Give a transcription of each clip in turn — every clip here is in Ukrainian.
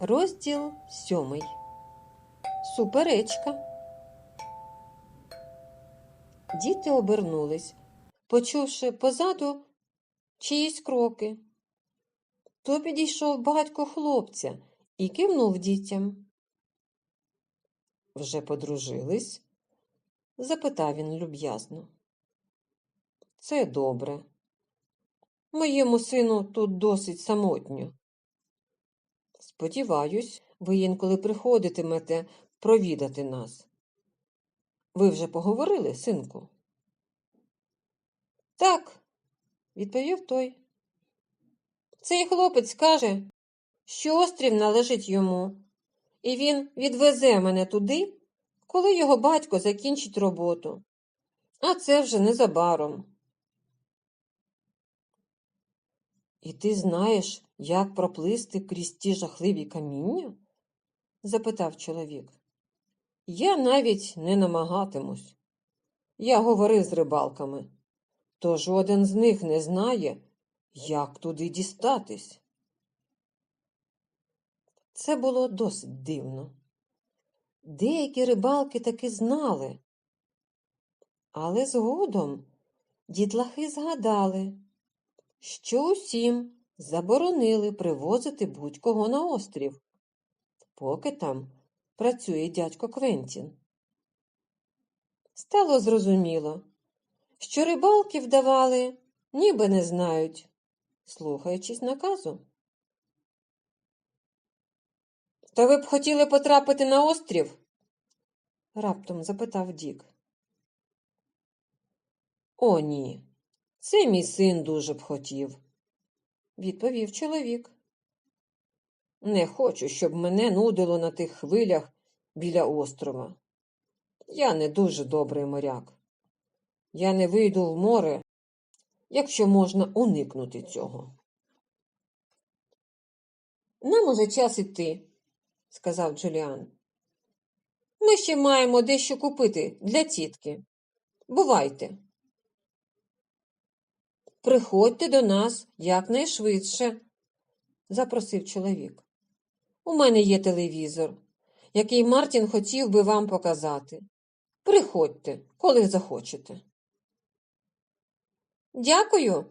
Розділ сьомий. Суперечка. Діти обернулись, почувши позаду чиїсь кроки. То підійшов батько хлопця і кивнув дітям. Вже подружились? запитав він люб'язно. Це добре. Моєму сину тут досить самотньо. Сподіваюсь, ви інколи приходитимете провідати нас. Ви вже поговорили, синку? Так, відповів той. Цей хлопець каже, що острів належить йому, і він відвезе мене туди, коли його батько закінчить роботу. А це вже незабаром. І ти знаєш, як проплисти крізь ті жахливі каміння? запитав чоловік. Я навіть не намагатимусь. Я говорив з рибалками, то жоден з них не знає, як туди дістатись. Це було досить дивно. Деякі рибалки таки знали, але згодом дітлахи згадали, що усім заборонили привозити будь-кого на острів, поки там працює дядько Квентін. Стало зрозуміло, що рибалки вдавали, ніби не знають, слухаючись наказу. То ви б хотіли потрапити на острів? раптом запитав Дік. О, ні, це мій син дуже б хотів, відповів чоловік. Не хочу, щоб мене нудило на тих хвилях біля острова. Я не дуже добрий моряк. Я не вийду в море, якщо можна уникнути цього. Нам уже час іти, сказав Джуліан. Ми ще маємо дещо купити для тітки. Бувайте. Приходьте до нас якнайшвидше, запросив чоловік. У мене є телевізор, який Мартін хотів би вам показати. Приходьте, коли захочете. Дякую,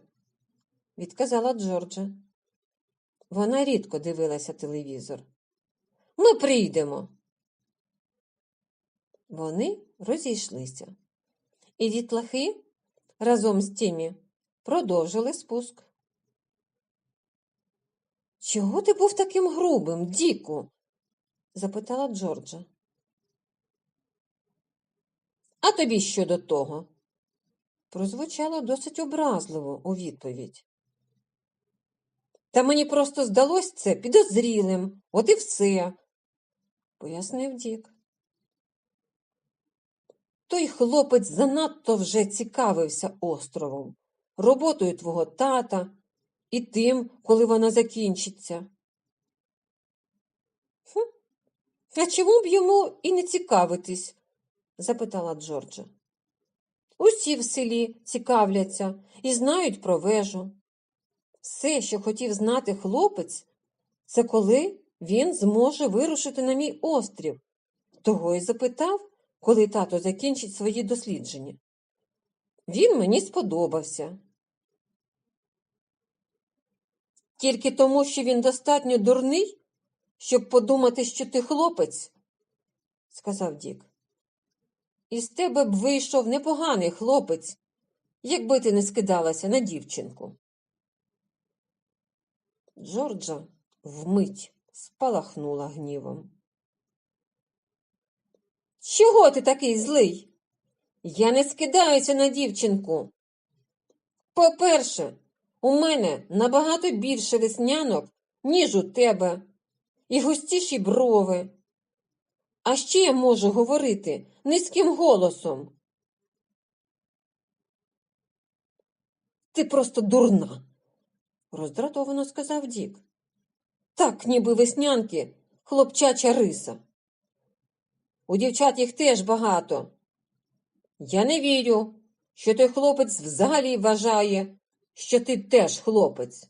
відказала Джорджа. Вона рідко дивилася телевізор. Ми прийдемо. Вони розійшлися, і дітлахи разом з Тімі продовжили спуск. Чого ти був таким грубим, Діку? запитала Джорджа. А тобі що до того? Прозвучало досить образливо у відповідь. Та мені просто здалось це підозрілим, от і все, пояснив Дік. Той хлопець занадто вже цікавився островом, роботою твого тата і тим, коли вона закінчиться. «Хм, А чому б йому і не цікавитись? запитала Джорджа. Усі в селі цікавляться і знають про вежу. Все, що хотів знати хлопець, це коли він зможе вирушити на мій острів. Того й запитав, коли тато закінчить свої дослідження. Він мені сподобався. Тільки тому, що він достатньо дурний, щоб подумати, що ти хлопець, сказав Дік. Із тебе б вийшов непоганий хлопець, якби ти не скидалася на дівчинку. Джорджа вмить спалахнула гнівом. Чого ти такий злий? Я не скидаюся на дівчинку. По-перше, у мене набагато більше веснянок, ніж у тебе, і густіші брови. А ще я можу говорити низьким голосом. Ти просто дурна, роздратовано сказав Дік. Так, ніби веснянки, хлопчача риса. У дівчат їх теж багато. Я не вірю, що той хлопець взагалі вважає, що ти теж хлопець.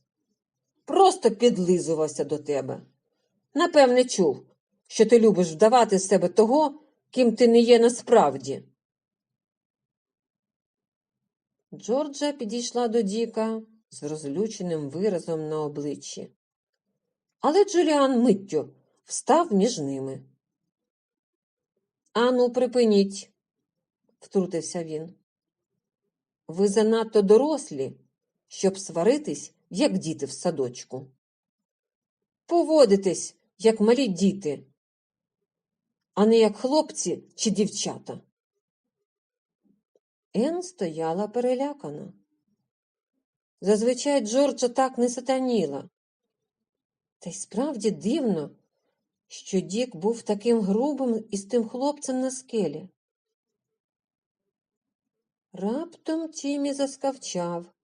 Просто підлизувався до тебе. Напевне, чув, що ти любиш вдавати з себе того, ким ти не є насправді. Джорджа підійшла до Діка з розлюченим виразом на обличчі. Але Джуліан миттю встав між ними. Ану, припиніть, втрутився він. Ви занадто дорослі, щоб сваритись, як діти в садочку. Поводитесь, як малі діти, а не як хлопці чи дівчата. Ен стояла перелякана. Зазвичай Джорджа так не сатаніла. Та й справді дивно, що Дік був таким грубим із тим хлопцем на скелі. Раптом Тімі заскавчав.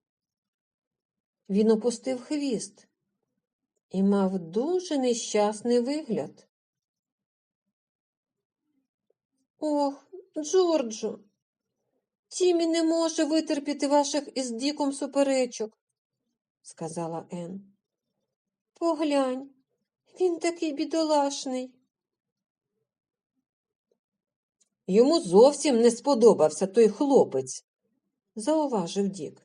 Він опустив хвіст і мав дуже нещасний вигляд. Ох, Джорджо, Тімі не може витерпіти ваших із Діком суперечок, сказала Ен. Поглянь, він такий бідолашний. Йому зовсім не сподобався той хлопець, зауважив Дік.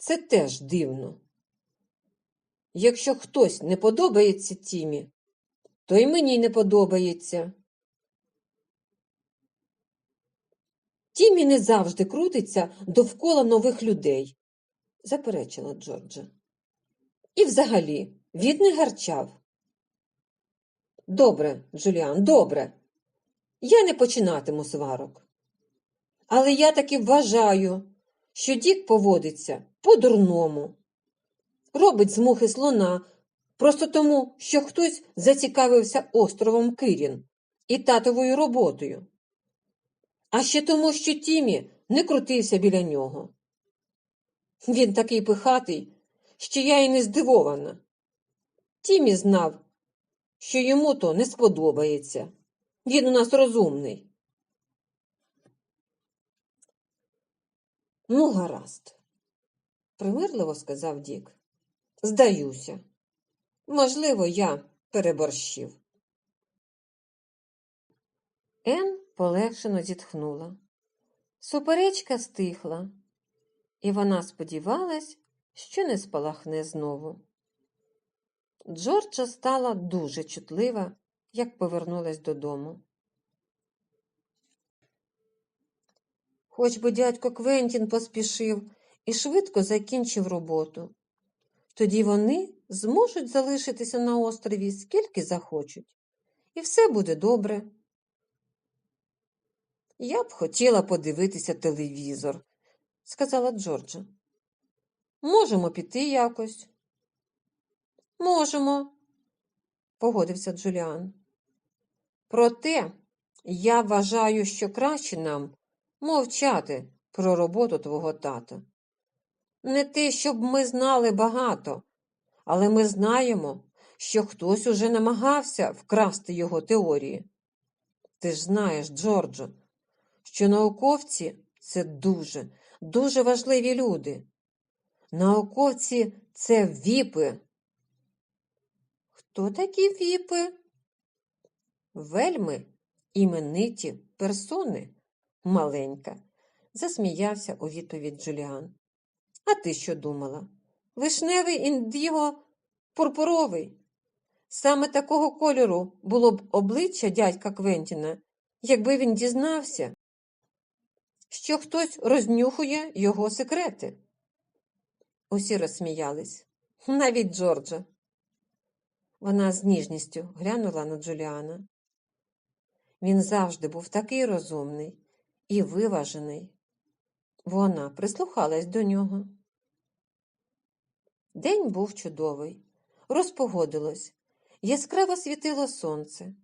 Це теж дивно. Якщо хтось не подобається Тімі, то й мені не подобається. Тімі не завжди крутиться довкола нових людей, заперечила Джорджа. І взагалі він не гарчав. Добре, Джуліан, добре. Я не починатиму сварок. Але я таки вважаю, що Дік поводиться по-дурному. Робить з мухи слона просто тому, що хтось зацікавився островом Кирін і татовою роботою. А ще тому, що Тімі не крутився біля нього. Він такий пихатий, що я й не здивована. Тімі знав, що йому то не сподобається. Він у нас розумний. Ну, гаразд, примирливо сказав Дік. Здаюся. Можливо, я переборщив. Ен полегшено зітхнула. Суперечка стихла, і вона сподівалась, що не спалахне знову. Джорджа стала дуже чутлива, як повернулась додому. Хоч би дядько Квентін поспішив і швидко закінчив роботу. Тоді вони зможуть залишитися на острові скільки захочуть, і все буде добре. Я б хотіла подивитися телевізор, сказала Джорджа. Можемо піти якось. Можемо, погодився Джуліан. Проте я вважаю, що краще нам мовчати про роботу твого тата. Не те, щоб ми знали багато, але ми знаємо, що хтось уже намагався вкрасти його теорії. Ти ж знаєш, Джорджо, що науковці це дуже, дуже важливі люди. Науковці це віпи. Хто такі віпи? Вельми імениті персони, маленька, засміявся у відповідь Джуліан. А ти що думала? Вишневий індіго пурпуровий. Саме такого кольору було б обличчя дядька Квентіна, якби він дізнався, що хтось рознюхує його секрети. Усі розсміялись, навіть Джорджа. Вона з ніжністю глянула на Джуліана. Він завжди був такий розумний і виважений. Вона прислухалась до нього. День був чудовий, розпогодилось, яскраво світило сонце.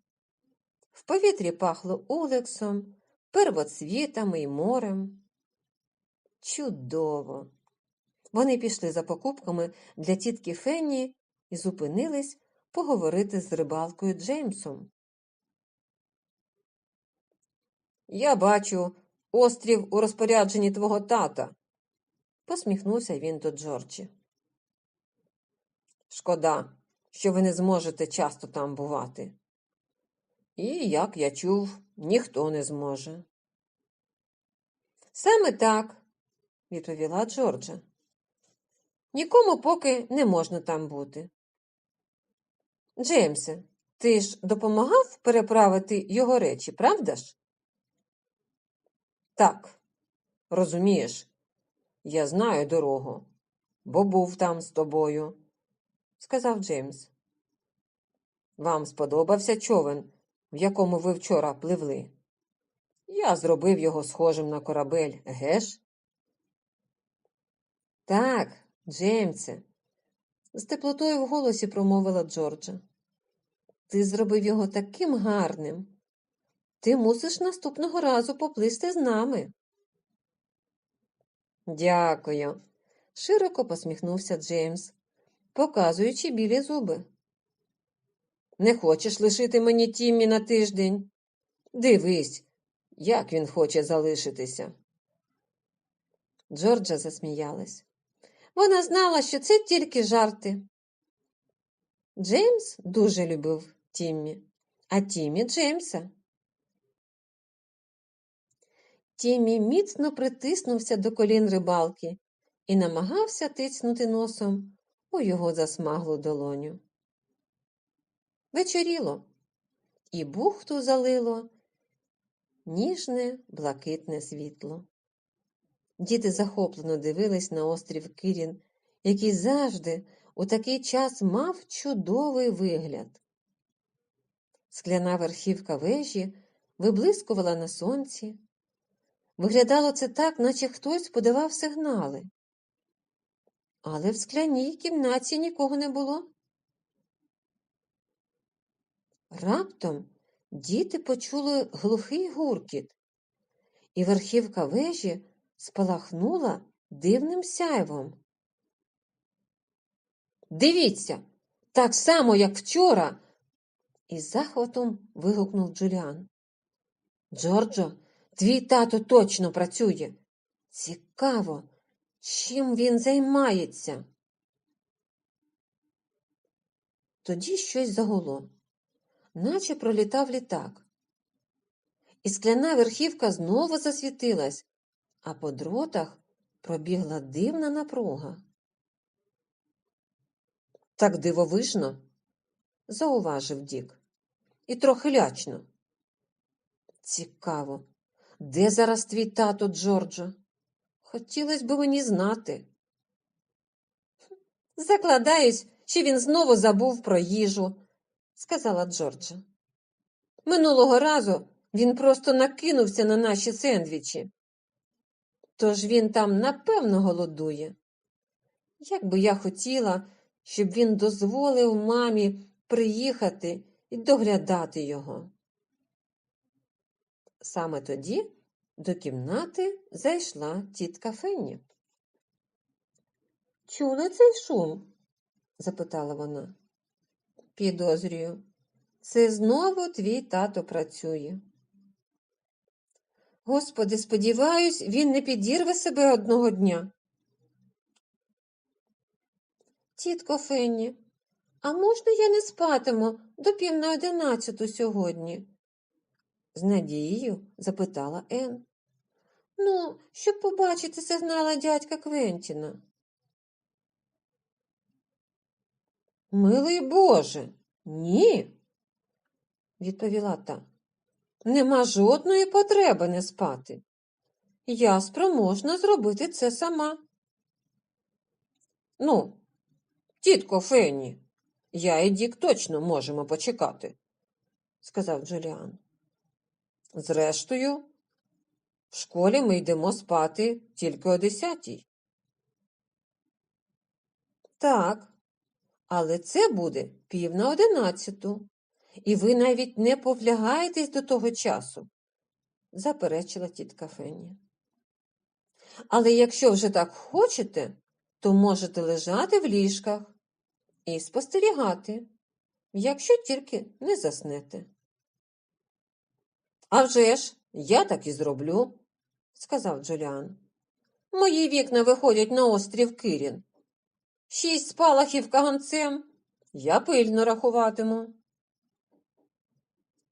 В повітрі пахло улексом, первоцвітами й морем. Чудово! Вони пішли за покупками для тітки Фенні і зупинились поговорити з рибалкою Джеймсом. Я бачу острів у розпорядженні твого тата, посміхнувся він до Джорджі. Шкода, що ви не зможете часто там бувати. І, як я чув, ніхто не зможе. Саме так, відповіла Джорджа. Нікому поки не можна там бути. Джеймсе, ти ж допомагав переправити його речі, правда ж? Так, розумієш, я знаю дорогу, бо був там з тобою, сказав Джеймс. Вам сподобався човен, в якому ви вчора пливли? Я зробив його схожим на корабель, геш? Так, Джеймсе, з теплотою в голосі промовила Джорджа. Ти зробив його таким гарним. Ти мусиш наступного разу поплисти з нами. Дякую, широко посміхнувся Джеймс, показуючи білі зуби. Не хочеш лишити мені Тіммі на тиждень? Дивись, як він хоче залишитися. Джорджа засміялась. Вона знала, що це тільки жарти. Джеймс дуже любив Тіммі, а Тіммі Джеймса. Тіммі міцно притиснувся до колін рибалки і намагався тицнути носом у його засмаглу долоню. Вечоріло, і бухту залило ніжне блакитне світло. Діти захоплено дивились на острів Кирін, який завжди у такий час мав чудовий вигляд. Скляна верхівка вежі виблискувала на сонці. Виглядало це так, наче хтось подавав сигнали. Але в скляній кімнаті нікого не було. Раптом діти почули глухий гуркіт, і верхівка вежі спалахнула дивним сяйвом. Дивіться, так само, як вчора. із захватом вигукнув Джуліан. Джорджо, твій тато точно працює. Цікаво, чим він займається. Тоді щось загуло, наче пролітав літак. І скляна верхівка знову засвітилась, а по дротах пробігла дивна напруга. Так дивовижно, зауважив Дік, і трохи лячно. Цікаво, де зараз твій тато, Джорджо? Хотілося б мені знати. Закладаюсь, що він знову забув про їжу, сказала Джорджа. Минулого разу він просто накинувся на наші сендвічі. Тож він там напевно голодує. Як би я хотіла, щоб він дозволив мамі приїхати і доглядати його. Саме тоді до кімнати зайшла тітка Фенні. Чули цей шум? запитала вона. Підозрюю, це знову твій тато працює. Господи, сподіваюсь, він не підірве себе одного дня. Тітко Фенні, а можна я не спатиму до пів на одинадцяту сьогодні? З надією запитала Ен. Ну, щоб побачити сигнала дядька Квентіна. Милий Боже, ні, відповіла та. Нема жодної потреби не спати. Я спроможна зробити це сама. Ну, тітко Фенні, я і Дік точно можемо почекати, сказав Джуліан. Зрештою, в школі ми йдемо спати тільки о десятій. Так, але це буде пів на одинадцяту, і ви навіть не повлягаєтесь до того часу, заперечила тітка Фенні. Але якщо вже так хочете, то можете лежати в ліжках і спостерігати, якщо тільки не заснете. «А вже ж, я так і зроблю, сказав Джуліан. Мої вікна виходять на острів Кирін. Шість спалахів каганцем Я пильно рахуватиму.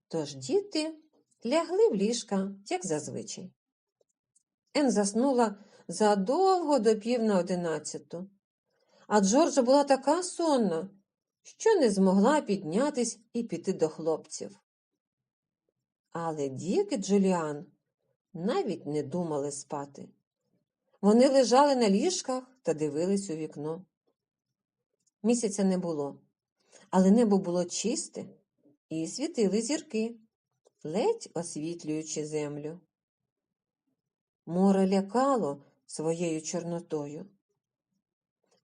Тож діти лягли в ліжка, як зазвичай. Ен заснула задовго до пів на одинадцяту, а Джорджа була така сонна, що не змогла піднятись і піти до хлопців. Але Дік і Джуліан навіть не думали спати. Вони лежали на ліжках та дивились у вікно. Місяця не було, але небо було чисте і світили зірки, ледь освітлюючи землю. Море лякало своєю чорнотою.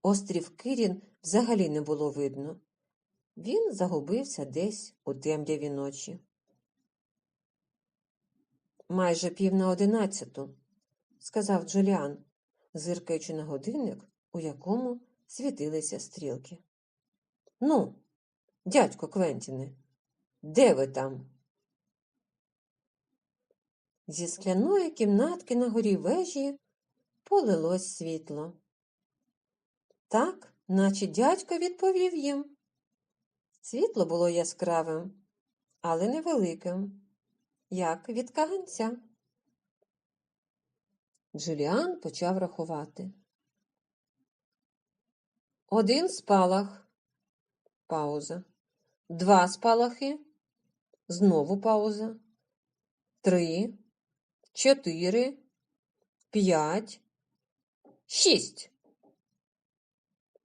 Острів Кирін взагалі не було видно. Він загубився десь у темряві ночі. Майже пів на одинадцяту, сказав Джуліан, зиркаючи на годинник, у якому світилися стрілки. Ну, дядько Квентіне, де ви там? Зі скляної кімнатки на горі вежі полилось світло. Так, наче дядько відповів їм. Світло було яскравим, але невеликим, як від каганця. Джуліан почав рахувати. Один спалах. Пауза. Два спалахи. Знову пауза. Три. Чотири. П'ять. Шість.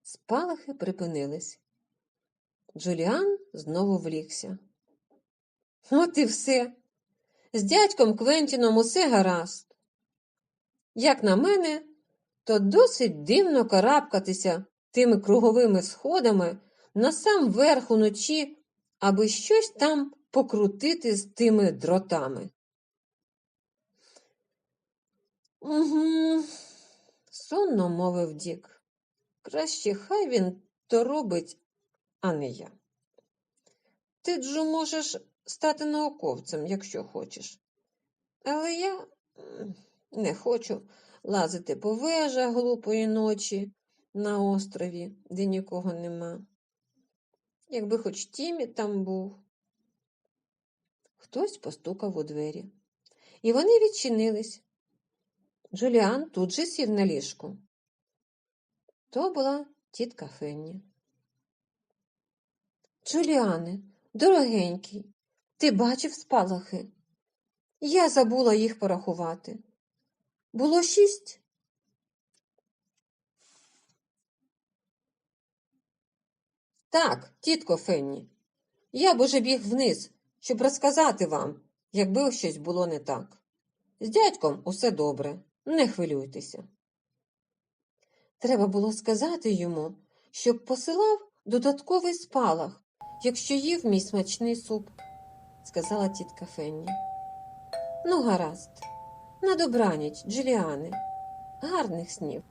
Спалахи припинились. Джуліан знову влігся. От і все. З дядьком Квентіном усе гаразд. Як на мене, то досить дивно карабкатися тими круговими сходами на сам верх уночі, аби щось там покрутити з тими дротами. Угу, сонно мовив Дік. Краще хай він то робить, а не я. Ти, Джу, можеш стати науковцем, якщо хочеш. Але я не хочу лазити по вежах глупої ночі на острові, де нікого нема. Якби хоч Тімі там був. Хтось постукав у двері, і вони відчинились. Джуліан тут же сів на ліжку. То була тітка Фенні. Джуліане, дорогенький, ти бачив спалахи? Я забула їх порахувати. Було шість. Так, тітко Фенні, я б уже біг вниз, щоб розказати вам, якби щось було не так. З дядьком усе добре, не хвилюйтеся. Треба було сказати йому, щоб посилав додатковий спалах, якщо їв мій смачний суп, сказала тітка Фенні. Ну, гаразд, на добраніч, Джуліани, гарних снів.